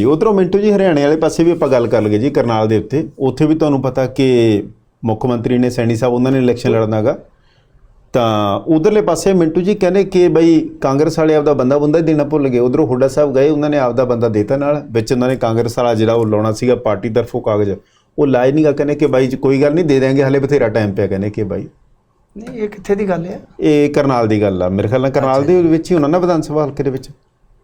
ਜੀ ਉਧਰੋਂ ਮਿੰਟੂ ਜੀ ਹਰਿਆਣੇ ਵਾਲੇ ਪਾਸੇ ਵੀ ਆਪਾਂ ਗੱਲ ਕਰ ਲਈਏ ਜੀ ਕਰਨਾਲ ਦੇ ਉੱਤੇ। ਉੱਥੇ ਵੀ ਤੁਹਾਨੂੰ ਪਤਾ ਕਿ ਮੁੱਖ ਮੰਤਰੀ ਨੇ ਸੈਣੀ ਸਾਹਿਬ ਉਹਨਾਂ ਨੇ ਇਲੈਕਸ਼ਨ ਲੜਨਾਗਾ ਤਾਂ ਉਧਰਲੇ ਪਾਸੇ ਮਿੰਟੂ ਜੀ ਕਹਿੰਦੇ ਕਿ ਬਈ ਕਾਂਗਰਸ ਵਾਲੇ ਆਪਦਾ ਬੰਦਾ ਬੰਦਾ ਹੀ ਦੇਣਾ ਭੁੱਲ ਗਏ। ਉਧਰੋਂ ਹੁੱਡਾ ਸਾਹਿਬ ਗਏ ਉਹਨਾਂ ਨੇ ਆਪਦਾ ਬੰਦਾ ਦੇਤਾ ਨਾਲ। ਵਿੱਚ ਉਹਨਾਂ ਨੇ ਕਾਂਗਰਸ ਵਾਲਾ ਜਿਹੜਾ ਉਹ ਲਾਉਣਾ ਸੀਗਾ ਪਾਰਟੀ ਤਰਫੋਂ ਕਾਗਜ਼। ਉਹ ਲਾਏ ਨਹੀਂਗਾ ਕਹਿੰਦੇ ਕਿ ਬਾਈ ਕੋਈ ਗੱਲ ਨਹੀਂ ਦੇ ਦੇਾਂਗੇ ਹਲੇ ਬਥੇਰਾ ਟਾਈਮ ਪਿਆ ਕਹਿੰਦੇ ਕਿ ਬਾਈ। ਨਹੀਂ ਇਹ ਕਿੱਥੇ ਦੀ ਗੱਲ ਹੈ ਇਹ ਕਰਨਾਲ ਦੀ ਗੱਲ ਆ। ਮੇਰੇ ਖਿਆਲ ਨਾਲ ਕਰਨਾਲ ਦੇ ਵਿੱਚ ਹੀ ਹੋਣਾ ਨਾ ਵਿਧਾਨ ਸਭਾ ਹਲਕੇ ਦੇ ਵਿੱਚ।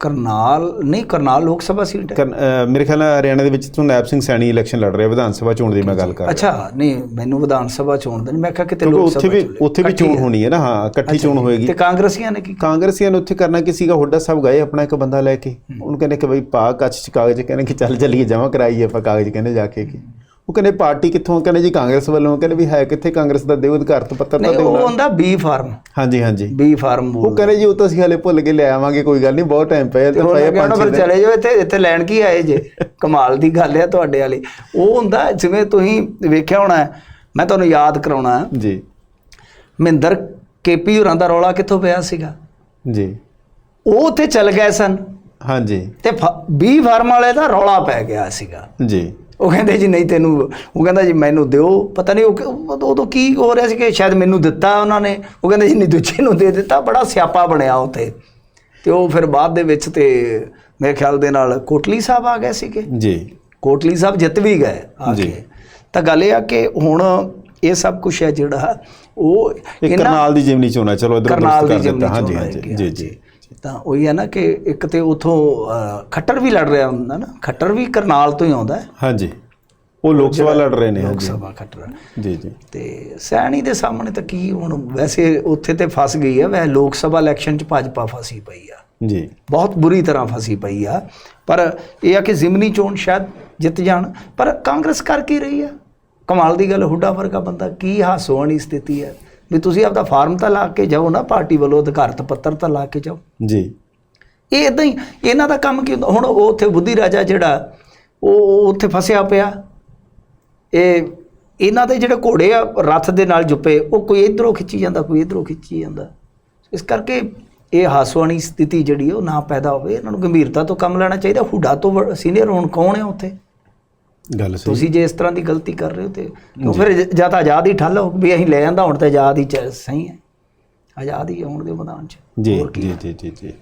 ਕਰਨਾਲ ਨਹੀਂ ਕਰਨਾਲ ਲੋਕ ਸਭਾ ਸੀਟ ਹੈ। ਮੇਰੇ ਖਿਆਲ ਨਾਲ ਹਰਿਆਣਾ ਦੇ ਵਿੱਚ ਤੋਂ ਨਾਇਬ ਸਿੰਘ ਸੈਣੀ ਇਲੈਕਸ਼ਨ ਲੜ ਰਿਹਾ ਵਿਧਾਨ ਸਭਾ ਚੋਣ ਦੀ ਮੈਂ ਗੱਲ ਕਰ ਰਿਹਾ। ਅੱਛਾ ਨਹੀਂ ਮੈਨੂੰ ਵਿਧਾਨ ਸਭਾ ਚੋਣ ਦਾ ਨਹੀਂ ਮੈਂ ਕਿਹਾ ਕਿਤੇ ਲੋਕ ਉੱਥੇ ਸਭਾ ਵੀ ਚੋਣ ਉੱਥੇ ਵੀ ਚੋਣ ਹੋਣੀ ਹੈ ਨਾ ਹਾਂ ਇਕੱਠੀ ਚੋਣ ਹੋਏਗੀ। ਤੇ ਕਾਂਗਰਸੀਆਂ ਨੇ ਕੀ ਕਾਂਗਰਸੀਆਂ ਨੇ ਉੱਥੇ ਕਰਨਾ ਕੀ ਸੀਗਾ ਹੁੱਡਾ ਸਾਹਿਬ ਗਏ ਆਪਣਾ ਇੱਕ ਬੰਦਾ ਲੈ ਕੇ। ਉਹਨੂੰ ਕਹਿੰਦੇ ਕਿ ਬਈ ਪਾ ਕੱਚ ਚ ਕਾਗਜ਼ ਕਹਿੰਦੇ ਕਿ ਚੱਲ ਚੱਲੀਏ ਜਮ੍ਹਾਂ ਕਰਾਈਏ ਆਪਾਂ ਕਾਗਜ਼ ਕਹਿੰਦੇ ਜਾ ਕੇ ਕਿ ਉਹ ਕਹਿੰਦੇ ਪਾਰਟੀ ਕਿੱਥੋਂ ਕਹਿੰਦੇ ਜੀ ਕਾਂਗਰਸ ਵੱਲੋਂ। ਕਹਿੰਦੇ ਵੀ ਹੈ ਕਿੱਥੇ ਕਾਂਗਰਸ ਦਾ ਦਿਓ ਅਧਿਕਾਰਤ ਪੱਤਰ ਤਾਂ ਨਹੀਂ ਦਿਓ ਉਹ। ਹੁੰਦਾ ਬੀ ਫਾਰਮ ਹਾਂਜੀ ਹਾਂਜੀ। ਬੀ ਫਾਰਮ ਉਹ ਬੋਲ ਕਹਿੰਦੇ ਜੀ ਉਹ ਤਾਂ ਅਸੀਂ ਹਲੇ ਭੁੱਲ ਕੇ ਲੈ ਆਵਾਂਗੇ ਕੋਈ ਗੱਲ ਨਹੀਂ ਬਹੁਤ ਟਾਈਮ ਪਿਆ ਤੇ ਕਹਿਣਾ ਪੰਜ ਫਿਰ ਛੇ ਦਿਨ। ਚਲੇ ਜਾਓ ਇੱਥੇ ਇੱਥੇ ਲੈਣ ਕੀ ਆਏ ਜੇ? ਕਮਾਲ ਦੀ ਗੱਲ ਹੈ ਤੁਹਾਡੇ ਵਾਲੀ। ਉਹ ਹੁੰਦਾ ਜਿਵੇਂ ਤੁਸੀਂ ਵੇਖਿਆ ਹੋਣਾ ਹੈ, ਮੈਂ ਤੁਹਾਨੂੰ ਯਾਦ ਕਰਾਉਣਾ। ਹੈ, ਜੀ। ਮਹਿੰਦਰ ਕੇਪੀ ਹੋਰਾਂ ਦਾ ਰੌਲਾ ਕਿੱਥੋਂ ਪਿਆ ਸੀਗਾ? ਜੀ। ਉਹ ਉੱਥੇ ਚਲ ਗਏ ਸਨ। ਹਾਂਜੀ। ਤੇ ਬੀ ਫਾਰਮ ਵਾਲੇ ਦਾ ਰੌਲਾ ਪੈ ਗਿਆ ਸੀਗਾ। ਜੀ। ਉਹ ਕਹਿੰਦੇ ਜੀ ਨਹੀਂ ਤੈਨੂੰ ਉਹ ਕਹਿੰਦਾ ਜੀ ਮੈਨੂੰ ਦਿਓ। ਪਤਾ ਨਹੀਂ ਉਹ ਉਦੋਂ ਕੀ ਹੋ ਰਿਹਾ ਸੀ ਕਿ ਸ਼ਾਇਦ ਮੈਨੂੰ ਦਿੱਤਾ ਉਹਨਾਂ ਨੇ। ਉਹ ਕਹਿੰਦੇ ਜੀ ਨਹੀਂ ਦੂਜੇ ਨੂੰ ਦੇ ਦਿੱਤਾ ਬੜਾ ਸਿਆਪਾ ਬਣਿਆ ਉੱਥੇ। ਤੇ ਉਹ ਫਿਰ ਬਾਅਦ ਦੇ ਵਿੱਚ ਤੇ ਮੇਰੇ ਖਿਆਲ ਦੇ ਨਾਲ ਕੋਟਲੀ ਸਾਹਿਬ ਆ ਗਏ ਸੀਗੇ। ਜੀ। ਕੋਟਲੀ ਸਾਹਿਬ ਜਿੱਤ ਵੀ ਗਏ ਆ। ਕੇ। ਤਾਂ ਗੱਲ ਇਹ ਆ ਕਿ ਹੁਣ ਇਹ ਸਭ ਕੁਝ ਹੈ ਜਿਹੜਾ ਉਹ ਕਰਨਾਲ ਦੀ ਜਿਮਨੀ ਚੋਣ ਹੈ ਚਲੋ ਇਧਰ ਕਰਨਾਲ ਦੀ ਕਰ ਜਿਮਨੀ ਦਿੱਤਾ ਹਾਂਜੀ ਜੀ ਜੀ। ਤਾਂ ਉਹੀ ਹੈ ਨਾ ਕਿ ਇੱਕ ਤੇ ਉਥੋਂ ਖੱਟਰ ਵੀ ਲੜ ਰਿਹਾ ਹੁੰਦਾ ਨਾ ਖੱਟਰ ਵੀ ਕਰਨਾਲ ਤੋਂ ਹੀ ਆਉਂਦਾ ਹੈ। ਹਾਂਜੀ। ਉਹ ਲੋਕ ਸਭਾ ਲੜ ਰਹੇ ਨੇ ਲੋਕ ਸਭਾ ਖੱਟਰ ਜੀ ਜੀ। ਤੇ ਸੈਣੀ ਦੇ ਸਾਹਮਣੇ ਤਾਂ ਕੀ ਹੁਣ ਵੈਸੇ ਉੱਥੇ ਤੇ ਫਸ ਗਈ ਹੈ ਵੈ ਲੋਕ ਸਭਾ ਇਲੈਕਸ਼ਨ ਚ ਭਾਜਪਾ ਫਸੀ ਪਈ ਆ। ਜੀ। ਬਹੁਤ ਬੁਰੀ ਤਰ੍ਹਾਂ ਫਸੀ ਪਈ ਆ। ਪਰ ਇਹ ਆ ਕਿ ਜ਼ਿਮਨੀ ਚੋਣ ਸ਼ਾਇਦ ਜਿੱਤ ਜਾਣ। ਪਰ ਕਾਂਗਰਸ ਕਰ ਕੀ ਰਹੀ ਆ? ਕਮਾਲ ਦੀ ਗੱਲ ਹੁੱਡਾ ਵਰਗਾ ਬੰਦਾ ਕੀ ਹਾਸੋਣੀ ਸਥਿਤੀ ਹੈ? ਵੀ ਤੁਸੀਂ ਆਪਦਾ ਫਾਰਮ ਤਾਂ ਲਾ ਕੇ ਜਾਓ ਨਾ ਪਾਰਟੀ ਵੱਲੋਂ ਅਧਿਕਾਰਤ ਪੱਤਰ ਤਾਂ ਲਾ ਕੇ ਜਾਓ। ਜੀ। ਇਹ ਇਦਾਂ ਹੀ ਇਹਨਾਂ ਦਾ ਕੰਮ ਕੀ ਹੁੰਦਾ? ਹੁਣ ਉਹ ਉੱਥੇ ਬੁੱਧੀ ਰਾਜਾ ਜਿਹੜਾ ਉਹ ਉੱਥੇ ਫਸਿਆ ਪਿਆ। ਇਹ ਇਹਨਾਂ ਦੇ ਜਿਹੜੇ ਘੋੜੇ ਆ ਰੱਥ ਦੇ ਨਾਲ ਜੁਪੇ ਉਹ ਕੋਈ ਇਧਰੋਂ ਖਿੱਚੀ ਜਾਂਦਾ ਕੋਈ ਇਧਰੋਂ ਖਿੱਚੀ ਜਾਂਦਾ। ਇਸ ਕਰਕੇ ਇਹ ਹਾਸਵਾਨੀ ਸਥਿਤੀ ਜਿਹੜੀ ਉਹ ਨਾ ਪੈਦਾ ਹੋਵੇ। ਇਹਨਾਂ ਨੂੰ ਗੰਭੀਰਤਾ ਤੋਂ ਕੰਮ ਲੈਣਾ ਚਾਹੀਦਾ। ਹੁੱਡਾ ਤੋਂ ਸੀਨੀਅਰ ਹੁਣ ਕੌਣ ਹੈ ਉੱਥੇ? ਗੱਲ ਸਹੀ। ਤੁਸੀਂ ਜੇ ਇਸ ਤਰ੍ਹਾਂ ਦੀ ਗਲਤੀ ਕਰ ਰਹੇ ਹੋ ਤੇ ਉਹ ਫਿਰ ਜ- ਤਾਂ ਆਜ਼ਾਦ ਹੀ ਠੱਲ ਵੀ ਅਸੀਂ ਲੈ ਜਾਂਦਾ ਹੁਣ ਤੇ ਆਜ਼ਾਦ ਹੀ ਚ- ਸਹੀ ਹੈ। ਆਜ਼ਾਦ ਹੀ ਆਉਣ ਦੇ ਮੈਦਾਨ 'ਚ। ਜੀ ਜੀ ਜੀ ਜੀ।